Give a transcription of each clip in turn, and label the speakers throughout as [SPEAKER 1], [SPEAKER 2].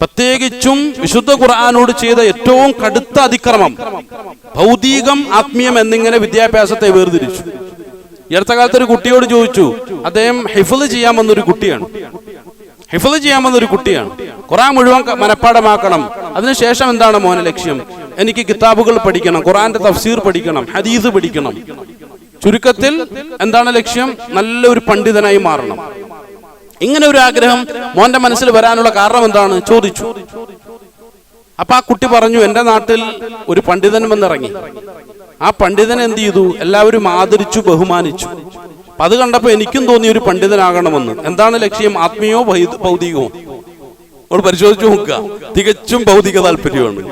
[SPEAKER 1] പ്രത്യേകിച്ചും വിശുദ്ധ ഖുർആാനോട് ചെയ്ത ഏറ്റവും കടുത്ത അതിക്രമം. ഭൗതികം ആത്മീയം എന്നിങ്ങനെ വിദ്യാഭ്യാസത്തെ വേർതിരിച്ചു. ഈ അടുത്ത കാലത്ത് ഒരു കുട്ടിയോട് ചോദിച്ചു അദ്ദേഹം ഹിഫിൾ ചെയ്യാൻ വന്നൊരു കുട്ടിയാണ്. ഹിഫിൾ ചെയ്യാൻ വന്നൊരു കുട്ടിയാണ്. ഖുറാൻ മുഴുവൻ മനഃപ്പാടമാക്കണം അതിനുശേഷം എന്താണ് മോനെ ലക്ഷ്യം? എനിക്ക് കിതാബുകൾ പഠിക്കണം ഖുറാന്റെ തഫ്സീർ പഠിക്കണം ഹദീസ് പഠിക്കണം. ചുരുക്കത്തിൽ എന്താണ് ലക്ഷ്യം? നല്ലൊരു പണ്ഡിതനായി മാറണം. ഇങ്ങനെ ഒരു ആഗ്രഹം മോന്റെ മനസ്സിൽ വരാനുള്ള കാരണം എന്താണ്? ചോദിച്ചു. അപ്പൊ ആ കുട്ടി പറഞ്ഞു എന്റെ നാട്ടിൽ ഒരു പണ്ഡിതൻ വന്നിറങ്ങി. ആ പണ്ഡിതൻ എന്ത് ചെയ്തു? എല്ലാവരും ആദരിച്ചു ബഹുമാനിച്ചു. അപ്പൊ അത് കണ്ടപ്പോ എനിക്കും തോന്നി ഒരു പണ്ഡിതനാകണമെന്ന്. എന്താണ് ലക്ഷ്യം? ആത്മീയോ ഭൗതികമോ? നമ്മൾ പരിശോധിച്ചു നോക്കുക. തികച്ചും ഭൗതിക താല്പര്യമാണ്.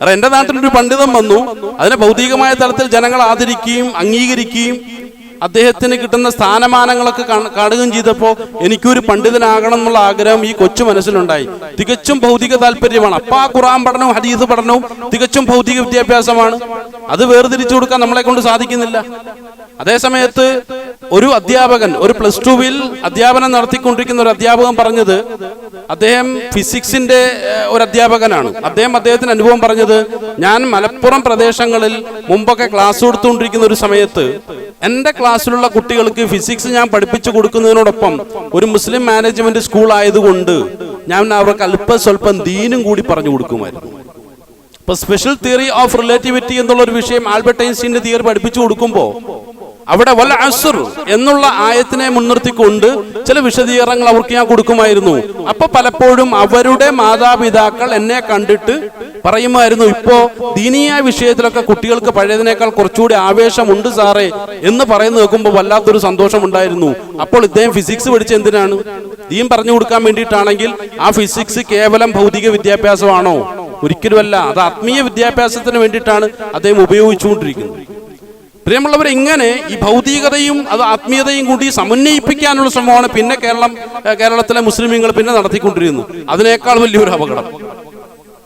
[SPEAKER 1] കാരണം എന്റെ നാട്ടിൽ ഒരു പണ്ഡിതൻ വന്നു. അതിനെ ഭൗതികമായ തലത്തിൽ ജനങ്ങൾ ആദരിക്കുകയും അംഗീകരിക്കുകയും അദ്ദേഹത്തിന് കിട്ടുന്ന സ്ഥാനമാനങ്ങളൊക്കെ കാണ- കാണുകയും ചെയ്തപ്പോൾ എനിക്കൊരു പണ്ഡിതനാകണം എന്നുള്ള ആഗ്രഹം ഈ കൊച്ചു മനസ്സിലുണ്ടായി. തികച്ചും ഭൗതിക താല്പര്യമാണ്. അപ്പൊ ആ ഖുറാൻ പഠനവും ഹദീസ് പഠനവും തികച്ചും ഭൗതിക വിദ്യാഭ്യാസമാണ്. അത് വേർതിരിച്ചു കൊടുക്കാൻ നമ്മളെ കൊണ്ട് സാധിക്കുന്നില്ല. അതേസമയത്ത് ഒരു അധ്യാപകൻ ഒരു പ്ലസ് ടുവിൽ അധ്യാപനം നടത്തിക്കൊണ്ടിരിക്കുന്ന ഒരു അധ്യാപകൻ പറഞ്ഞത് അദ്ദേഹം ഫിസിക്സിന്റെ ഒരു അധ്യാപകനാണ്. അദ്ദേഹം അദ്ദേഹത്തിന് അനുഭവം പറഞ്ഞത് ഞാൻ മലപ്പുറം പ്രദേശങ്ങളിൽ മുമ്പൊക്കെ ക്ലാസ് കൊടുത്തുകൊണ്ടിരിക്കുന്ന ഒരു സമയത്ത് എന്റെ ക്ലാസ്സിലുള്ള കുട്ടികൾക്ക് ഫിസിക്സ് ഞാൻ പഠിപ്പിച്ചു കൊടുക്കുന്നതിനോടൊപ്പം ഒരു മുസ്ലിം മാനേജ്മെന്റ് സ്കൂൾ ആയതുകൊണ്ട് ഞാൻ അവർക്ക് അല്പ സ്വല്പം ദീനും കൂടി പറഞ്ഞു കൊടുക്കുമായിരുന്നു. ഇപ്പൊ സ്പെഷ്യൽ തിയറി ഓഫ് റിലേറ്റിവിറ്റി എന്നുള്ള ഒരു വിഷയം ആൽബർട്ട് ഐൻസ്റ്റീന്റെ തിയറി പഠിപ്പിച്ചു കൊടുക്കുമ്പോൾ അവിടെ വല്ല അസുർ എന്നുള്ള ആയത്തിനെ മുൻനിർത്തിക്കൊണ്ട് ചില വിശദീകരണങ്ങൾ അവർക്ക് ഞാൻ കൊടുക്കുമായിരുന്നു. അപ്പൊ പലപ്പോഴും അവരുടെ മാതാപിതാക്കൾ എന്നെ കണ്ടിട്ട് പറയുമായിരുന്നു ഇപ്പോ ദീനീയ വിഷയത്തിലൊക്കെ കുട്ടികൾക്ക് പഴയതിനേക്കാൾ കുറച്ചുകൂടി ആവേശമുണ്ട് സാറേ എന്ന് പറയുന്ന നോക്കുമ്പോൾ വല്ലാത്തൊരു സന്തോഷം ഉണ്ടായിരുന്നു അപ്പോൾ ഇദ്ദേഹം ഫിസിക്സ് പഠിച്ച എന്തിനാണ്? ദീൻ പറഞ്ഞു കൊടുക്കാൻ വേണ്ടിയിട്ടാണെങ്കിൽ ആ ഫിസിക്സ് കേവലം ഭൗതിക വിദ്യാഭ്യാസമാണോ? ഒരിക്കലുമല്ല. അത് ആത്മീയ വിദ്യാഭ്യാസത്തിന് വേണ്ടിയിട്ടാണ് അദ്ദേഹം ഉപയോഗിച്ചുകൊണ്ടിരിക്കുന്നത്. പ്രിയമുള്ളവർ ഇങ്ങനെ ഈ ഭൗതികതയും അത് ആത്മീയതയും കൂടി സമന്വയിപ്പിക്കാനുള്ള ശ്രമമാണ് പിന്നെ കേരളം കേരളത്തിലെ മുസ്ലിമീങ്ങൾ പിന്നെ നടത്തിക്കൊണ്ടിരിക്കുന്നു. അതിനേക്കാൾ വലിയൊരു അപകടം.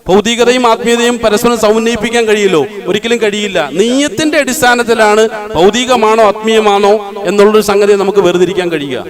[SPEAKER 1] ഭൗതികതയും ആത്മീയതയും പരസ്പരം സമന്വയിപ്പിക്കാൻ കഴിയില്ലോ? ഒരിക്കലും കഴിയില്ല. നീയത്തിന്റെ അടിസ്ഥാനത്തിലാണ് ഭൗതികമാണോ ആത്മീയമാണോ എന്നുള്ളൊരു സംഗതി നമുക്ക് വേർതിരിക്കാൻ കഴിയുക.